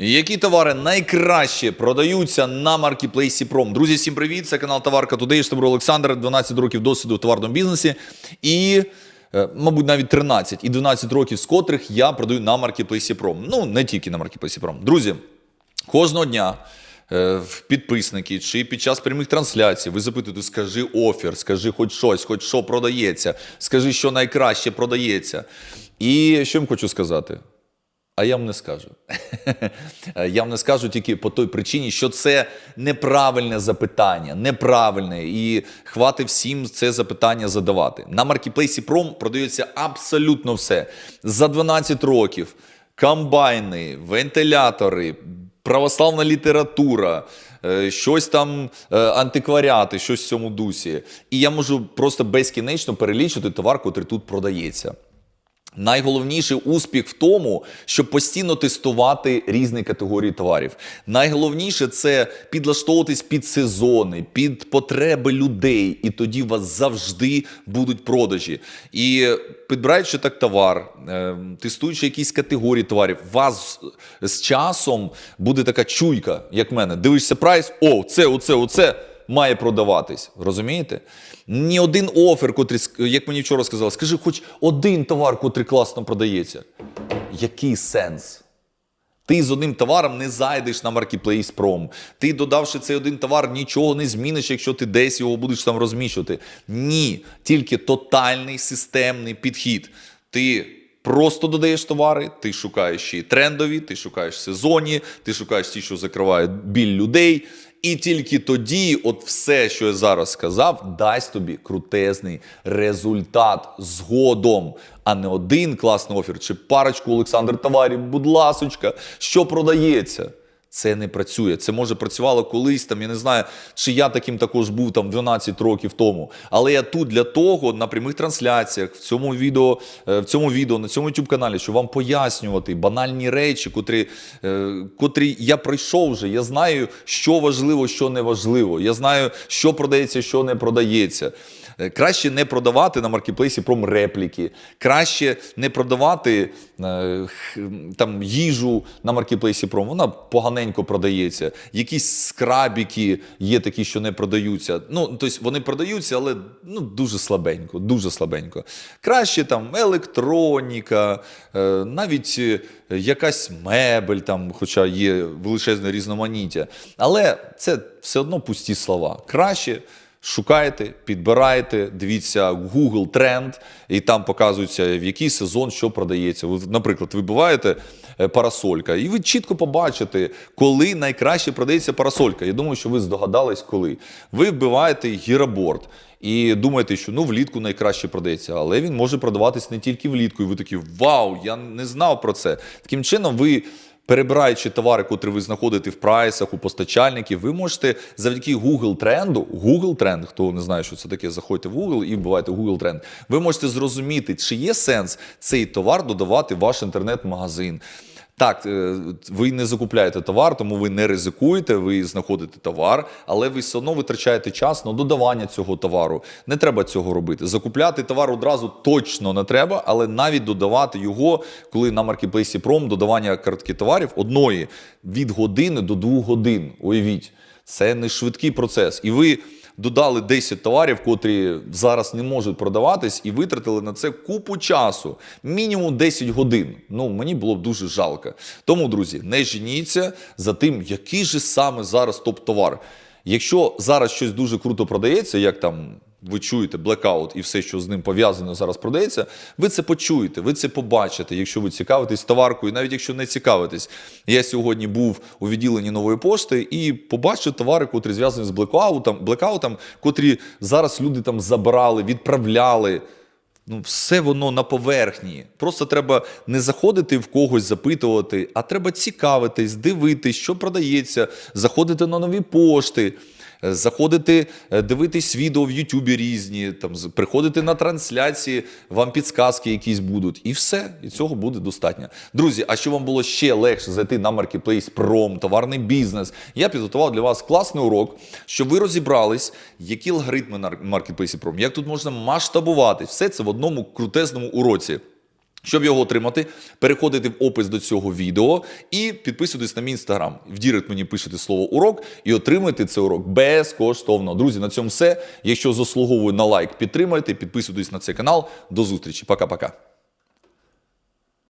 Які товари найкраще продаються на маркетплейсі Пром? Друзі, всім привіт! Це канал Товарка Тудей. Штабру Олександр, 12 років досвіду в товарному бізнесі. І, е, мабуть, навіть 13 і 12 років з котрих я продаю на маркетплейсі Пром. Ну, не тільки на маркетплейсі Пром. Друзі, кожного дня. е, В підписники чи під час прямих трансляцій ви запитуєте, скажи офер, скажи хоч щось, хоч що продається, скажи, що найкраще продається. І що вам хочу сказати? А я вам не скажу. Я вам не скажу тільки по той причині, що це неправильне запитання, неправильне, і хвати всім це запитання задавати. На маркетплейсі Пром продається абсолютно все. За 12 років комбайни, вентилятори, православна література. е, Щось там е, антикваріати, щось в цьому дусі. І я можу просто безкінечно перелічити товар, який тут продається. Найголовніший успіх в тому, щоб постійно тестувати різні категорії товарів. Найголовніше це підлаштовуватись під сезони, під потреби людей, і тоді у вас завжди будуть продажі. І підбираючи так товар, е, тестуючи якісь категорії товарів, у вас з- часом буде така чуйка, як мене. Дивишся прайс, о, це, оце, оце має продаватись. Розумієте? Ні один офер, котрий, як мені вчора сказали, скажи хоч один товар, котрий класно продається. Який сенс? Ти з одним товаром не зайдеш на Marketplace Prom. Ти, додавши цей один товар, нічого не зміниш, якщо ти десь його будеш там розміщувати. Ні, тільки тотальний системний підхід. Ти просто додаєш товари, ти шукаєш ще й трендові, ти шукаєш сезонні, ти шукаєш ті, що закривають біль людей. І тільки тоді, от все, що я зараз сказав, дасть тобі крутезний результат згодом, а не один класний офер чи парочку Олександр товарів, будь ласочка, що продається. Це не працює. Це може працювало колись там. Я не знаю, чи я таким також був там 12 років тому. Але я тут для того на прямих трансляціях, в цьому відео, е, в цьому відео, на цьому youtube каналі, щоб вам пояснювати банальні речі, котрі, е, котрі я пройшов вже. Я знаю, що важливо, що не важливо. Я знаю, що продається, що не продається. Е, Краще не продавати на маркетплейсі пром репліки, краще не продавати там їжу на маркетплейсі пром. Вона поганенько продається. Якісь скрабіки є такі, що не продаються. Ну, тобто вони продаються, але ну, дуже слабенько, дуже слабенько. Краще там електроніка, е, навіть е, якась мебель, там, хоча є величезне різноманіття. Але це все одно пусті слова. Краще. Шукайте, підбирайте, дивіться Google тренд, і там показується, в який сезон що продається. Ви, наприклад, вибиваєте е, парасолька, і ви чітко побачите, коли найкраще продається парасолька. Я думаю, що ви здогадались, коли. Ви вбиваєте гіраборд і думаєте, що ну влітку найкраще продається, але він може продаватись не тільки влітку. І ви такі вау, я не знав про це. Таким чином, ви. Перебираючи товари, котрі ви знаходите в прайсах у постачальників, ви можете завдяки Google тренду, Google тренд, хто не знає, що це таке, заходьте в Google і вбивайте Google тренд. Ви можете зрозуміти, чи є сенс цей товар додавати в ваш інтернет-магазин. Так, е, ви не закупляєте товар, тому ви не ризикуєте, ви знаходите товар, але ви все одно витрачаєте час на додавання цього товару. Не треба цього робити. Закупляти товар одразу точно не треба, але навіть додавати його, коли на маркетплейсі Пром додавання картки товарів одної від години до двох годин. Уявіть, це не швидкий процес. І ви додали 10 товарів, котрі зараз не можуть продаватись, і витратили на це купу часу, мінімум 10 годин. Ну мені було б дуже жалко. Тому, друзі, не женіться за тим, який же саме зараз топ-товар. Якщо зараз щось дуже круто продається, як там. Ви чуєте блекаут і все, що з ним пов'язано зараз продається. Ви це почуєте, ви це побачите, якщо ви цікавитесь товаркою, навіть якщо не цікавитесь. Я сьогодні був у відділенні нової пошти і побачив товари, котрі зв'язані з блекаутом, блекаутом, котрі зараз люди там забрали, відправляли. Ну, все воно на поверхні. Просто треба не заходити в когось, запитувати, а треба цікавитись, дивитись, що продається, заходити на нові пошти, заходити, е, дивитись відео в Ютубі різні, там, приходити на трансляції, вам підсказки якісь будуть. І все, і цього буде достатньо. Друзі, а щоб вам було ще легше зайти на Marketplace Prom, товарний бізнес, я підготував для вас класний урок, щоб ви розібрались, які алгоритми на Marketplace Prom, як тут можна масштабувати. Все це в одному крутезному уроці. Щоб його отримати, переходите в опис до цього відео і підписуйтесь на мій інстаграм. В Дірект мені пишете слово урок і отримайте цей урок безкоштовно. Друзі, на цьому все. Якщо заслуговую на лайк, підтримайте, підписуйтесь на цей канал. До зустрічі. Пока-пока.